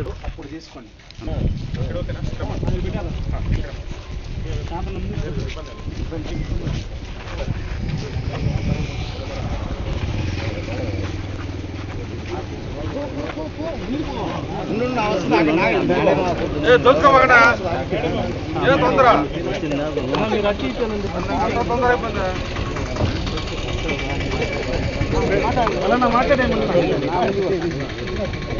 పర్లేదు అప్పుడు తీసుకోండి. ఏ తొందర. తొందర అయిపోయిందా? పగడ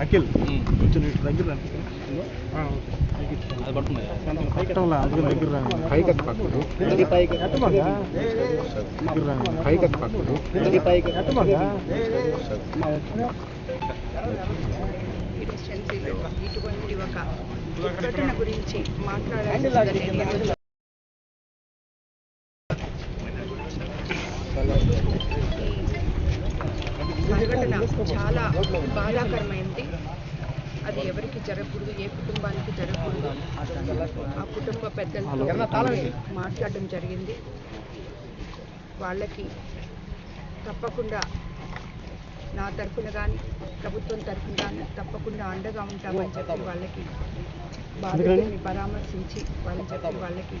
అఖిల్ కొంచెం దగ్గర ఇటువంటి ఒక. గురించి మాట్లాడాల్సి జరిగింది. ఈ సంఘటన చాలా బాధాకరమైంది. అది ఎవరికి జరగకూడదు ఏ కుటుంబానికి జరగకూడదు. ఆ కుటుంబ పెద్దలతో మాట్లాడడం జరిగింది. వాళ్ళకి తప్పకుండా నా తరఫున కానీ ప్రభుత్వం తరఫున కానీ తప్పకుండా అండగా ఉంటామని చెప్పి వాళ్ళకి బాధితుల్ని పరామర్శించి వాళ్ళని చెప్పి వాళ్ళకి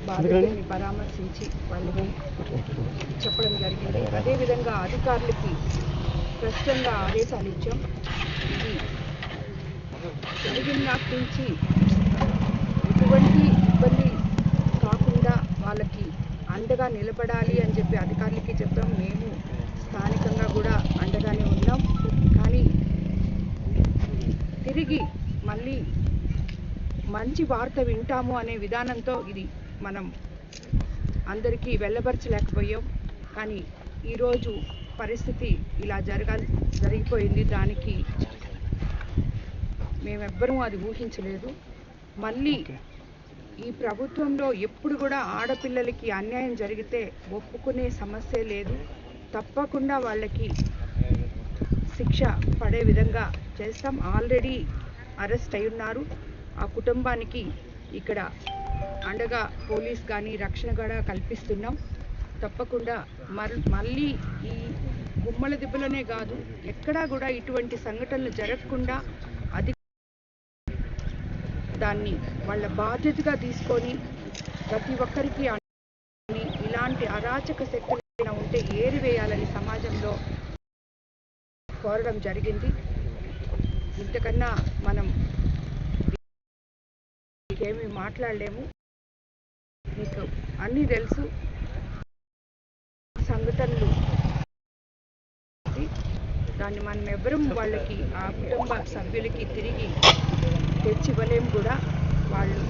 బాధితుల్ని పరామర్శించి వాళ్ళకి చెప్పడం జరిగింది. అదేవిధంగా అధికారులకి స్పష్టంగా ఆదేశాలు ఇచ్చాం ఇది జరిగిన నాటి నుంచి ఎటువంటి ఇబ్బంది కాకుండా వాళ్ళకి అండగా నిలబడాలి అని చెప్పి అధికారులకి చెప్పాం. మేము స్థానికంగా కూడా అండగానే ఉన్నాం. కానీ తిరిగి మళ్ళీ మంచి వార్త వింటాము అనే విధానంతో ఇది మనం అందరికీ వెళ్ళబరచలేకపోయాం. కానీ ఈరోజు పరిస్థితి ఇలా జరగాలి జరిగిపోయింది. దానికి మేమెవ్వరూ అది ఊహించలేదు. మళ్ళీ ఈ ప్రభుత్వంలో ఎప్పుడు కూడా ఆడపిల్లలకి అన్యాయం జరిగితే ఒప్పుకునే సమస్య లేదు. తప్పకుండా వాళ్ళకి శిక్ష పడే విధంగా చేస్తాం. ఆల్రెడీ అరెస్ట్ అయి ఉన్నారు. ఆ కుటుంబానికి ఇక్కడ అండగా పోలీస్ కానీ రక్షణ కూడా కల్పిస్తున్నాం. తప్పకుండా మర్ మళ్ళీ ఈ గుమ్మల దిబ్బలనే కాదు ఎక్కడా కూడా ఇటువంటి సంఘటనలు జరగకుండా అది దాన్ని వాళ్ళ బాధ్యతగా తీసుకొని ప్రతి ఒక్కరికి ఇలాంటి అరాచక శక్తులు ఉంటే ఏరివేయాలని సమాజంలో కోరడం జరిగింది. ఇంతకన్నా మనం ఏమీ మాట్లాడలేము. మీకు అన్నీ తెలుసు. సంఘటనలు. దాన్ని మనం ఎవరూ వాళ్ళకి ఆ కుటుంబ సభ్యులకి తిరిగి తెచ్చివ్వలేము కూడా వాళ్ళు.